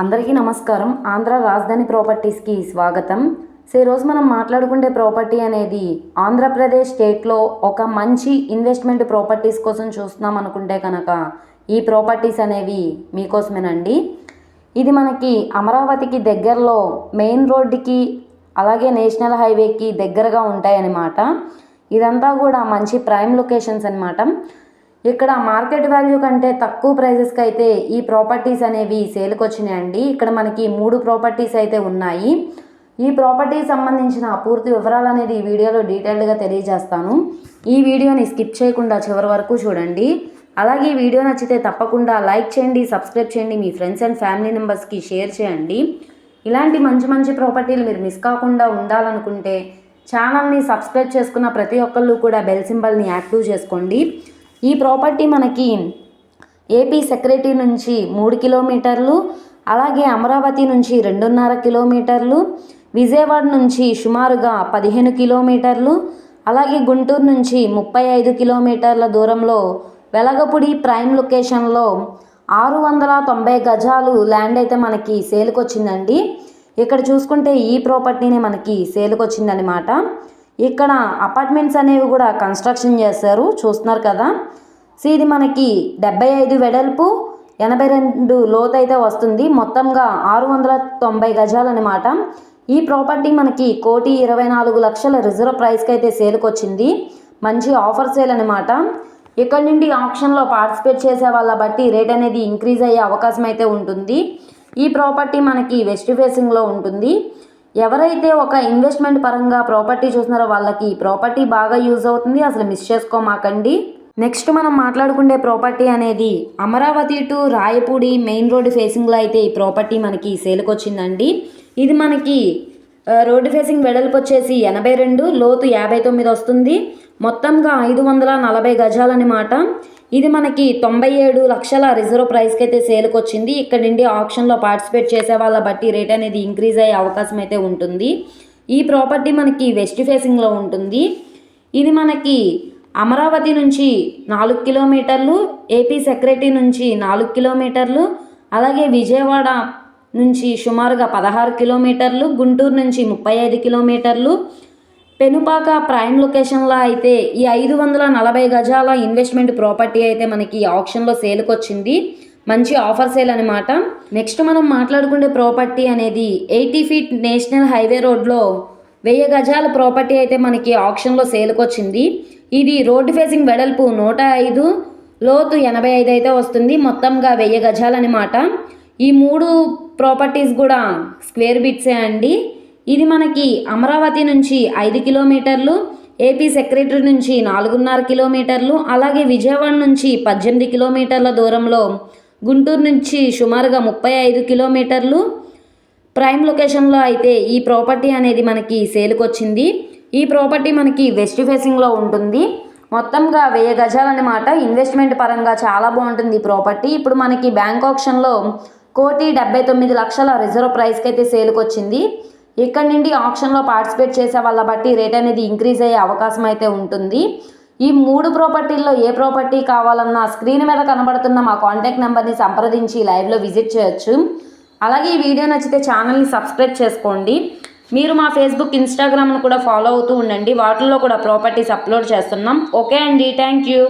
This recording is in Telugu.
అందరికీ నమస్కారం. ఆంధ్ర రాజధాని ప్రాపర్టీస్కి స్వాగతం. సో ఈరోజు మనం మాట్లాడుకుంటే ప్రాపర్టీ అనేది ఆంధ్రప్రదేశ్ స్టేట్లో ఒక మంచి ఇన్వెస్ట్మెంట్ ప్రాపర్టీస్ కోసం చూస్తున్నాం అనుకుంటే కనుక ఈ ప్రాపర్టీస్ అనేవి మీకోసమేనండి. ఇది మనకి అమరావతికి దగ్గరలో మెయిన్ రోడ్డుకి అలాగే నేషనల్ హైవేకి దగ్గరగా ఉంటాయన్నమాట. ఇదంతా కూడా మంచి ప్రైమ్ లొకేషన్స్ అనమాట ఇక్కడ మార్కెట్ వాల్యూ కంటే తక్కువ ప్రైజెస్కి అయితే ఈ ప్రాపర్టీస్ అనేవి సేల్కి వచ్చినాయండి ఇక్కడ మనకి మూడు ప్రాపర్టీస్ అయితే ఉన్నాయి. ఈ ప్రాపర్టీ సంబంధించిన పూర్తి వివరాలు అనేది ఈ వీడియోలో డీటెయిల్డ్గా తెలియజేస్తాను. ఈ వీడియోని స్కిప్ చేయకుండా చివరి వరకు చూడండి. అలాగే ఈ వీడియో నచ్చితే తప్పకుండా లైక్ చేయండి సబ్స్క్రైబ్ చేయండి మీ ఫ్రెండ్స్ అండ్ ఫ్యామిలీ మెంబర్స్కి షేర్ చేయండి. ఇలాంటి మంచి మంచి ప్రాపర్టీలు మీరు మిస్ కాకుండా ఉండాలనుకుంటే ఛానల్ని సబ్స్క్రైబ్ చేసుకున్న ప్రతి ఒక్కళ్ళు కూడా బెల్ సింబల్ని యాక్టివ్ చేసుకోండి. ఈ ప్రాపర్టీ మనకి ఏపీ సెక్రటరీ నుంచి మూడు కిలోమీటర్లు అలాగే అమరావతి నుంచి రెండున్నర కిలోమీటర్లు విజయవాడ నుంచి సుమారుగా పదిహేను కిలోమీటర్లు అలాగే గుంటూరు నుంచి ముప్పై ఐదు కిలోమీటర్ల దూరంలో వెలగపూడి ప్రైమ్ లొకేషన్లో ఆరు వందల తొంభై గజాలు ల్యాండ్ అయితే మనకి సేలుకొచ్చిందండి. ఇక్కడ చూసుకుంటే ఈ ప్రాపర్టీనే మనకి సేలుకొచ్చిందనమాట వచ్చిందనమాట ఇక్కడ అపార్ట్మెంట్స్ అనేవి కూడా కన్స్ట్రక్షన్ చేస్తారు చూస్తున్నారు కదా? సో ఇది మనకి డెబ్బై ఐదు వెడల్పు ఎనభై రెండు లోతు అయితే వస్తుంది. మొత్తంగా ఆరు వందల తొంభై గజాలు అనమాట ఈ ప్రాపర్టీ మనకి కోటి ఇరవై నాలుగు లక్షల రిజర్వ్ ప్రైస్కి అయితే సేల్కి వచ్చింది. మంచి ఆఫర్ సేల్ అనమాట ఇక్కడ నుండి ఆప్షన్లో పార్టిసిపేట్ చేసే వాళ్ళ బట్టి రేట్ అనేది ఇంక్రీజ్ అయ్యే అవకాశం అయితే ఉంటుంది. ఈ ప్రాపర్టీ మనకి వెస్ట్ ఫేసింగ్లో ఉంటుంది. ఎవరైతే ఒక ఇన్వెస్ట్మెంట్ పరంగా ప్రాపర్టీ చూస్తున్నారో వాళ్ళకి ఈ ప్రాపర్టీ బాగా యూజ్ అవుతుంది. అసలు మిస్ చేసుకోమాకండి. నెక్స్ట్ మనం మాట్లాడుకునే ప్రాపర్టీ అనేది Amaravati to Rayapudi main road ఫేసింగ్లో అయితే ఈ ప్రాపర్టీ మనకి సేల్కి వచ్చిందండి. ఇది మనకి రోడ్డు ఫేసింగ్ వెడల్పు వచ్చేసి ఎనభై రెండు లోతు యాభై తొమ్మిది వస్తుంది. మొత్తంగా ఐదు వందల నలభై గజాలన్నమాట. ఇది మనకి తొంభై ఏడు లక్షల రిజర్వ్ ప్రైస్కి అయితే సేల్కి వచ్చింది ఇక్కడ నుండి ఆప్షన్లో పార్టిసిపేట్ చేసే వాళ్ళ బట్టి రేట్ అనేది ఇంక్రీజ్ అయ్యే అవకాశం అయితే ఉంటుంది. ఈ ప్రాపర్టీ మనకి వెస్ట్ ఫేసింగ్లో ఉంటుంది. ఇది మనకి అమరావతి నుంచి నాలుగు కిలోమీటర్లు ఏపీ సెక్రటరీ నుంచి నాలుగు కిలోమీటర్లు అలాగే విజయవాడ నుంచి సుమారుగా పదహారు కిలోమీటర్లు గుంటూరు నుంచి ముప్పై ఐదు కిలోమీటర్లు పెనుపాక ప్రైమ్ లొకేషన్లో అయితే ఈ ఐదు వందల నలభై గజాల ఇన్వెస్ట్మెంట్ ప్రాపర్టీ అయితే మనకి ఆప్షన్లో సేల్కి వచ్చింది మంచి ఆఫర్ సేల్ అనమాట నెక్స్ట్ మనం మాట్లాడుకునే ప్రాపర్టీ అనేది ఎయిటీ ఫీట్ నేషనల్ హైవే రోడ్లో వెయ్యి గజాల ప్రాపర్టీ అయితే మనకి ఆప్షన్లో సేల్కి వచ్చింది ఇది రోడ్డు ఫేసింగ్ వెడల్పు నూట ఐదు లోతు ఎనభై ఐదు అయితే వస్తుంది. మొత్తంగా వెయ్యి గజాలన్నమాట ఈ మూడు ప్రాపర్టీస్ కూడా స్క్వేర్ బిట్సే అండి. ఇది మనకి అమరావతి నుంచి ఐదు కిలోమీటర్లు ఏపీ సెక్రటరీ నుంచి నాలుగున్నర కిలోమీటర్లు అలాగే విజయవాడ నుంచి పద్దెనిమిది కిలోమీటర్ల దూరంలో గుంటూరు నుంచి సుమారుగా ముప్పై ఐదు కిలోమీటర్లు. ప్రైమ్ లొకేషన్లో అయితే ఈ ప్రాపర్టీ అనేది మనకి సేల్కి వచ్చింది ఈ ప్రాపర్టీ మనకి వెస్ట్ ఫేసింగ్లో ఉంటుంది. మొత్తంగా వెయ్యి గజాలన్నమాట. ఇన్వెస్ట్మెంట్ పరంగా చాలా బాగుంటుంది ఈ ప్రాపర్టీ. ఇప్పుడు మనకి బ్యాంక్ ఆప్షన్లో కోటి డెబ్బై తొమ్మిది లక్షల రిజర్వ్ ప్రైస్కి అయితే సేల్కి వచ్చింది ఇక్కడ నుండి ఆప్షన్లో పార్టిసిపేట్ చేసే వాళ్ళ బట్టి రేట్ అనేది ఇంక్రీజ్ అయ్యే అవకాశం అయితే ఉంటుంది. ఈ మూడు ప్రాపర్టీల్లో ఏ ప్రాపర్టీ కావాలన్నా స్క్రీన్ మీద కనబడుతున్న మా కాంటాక్ట్ నెంబర్ని సంప్రదించి లైవ్లో విజిట్ చేయొచ్చు. అలాగే ఈ వీడియో నచ్చితే ఛానల్ని సబ్స్క్రైబ్ చేసుకోండి. మీరు మా ఫేస్బుక్ ఇన్స్టాగ్రామ్ను కూడా ఫాలో అవుతూ ఉండండి. వాటిల్లో కూడా ప్రాపర్టీస్ అప్లోడ్ చేస్తున్నాం. ఓకే అండి. Thank you.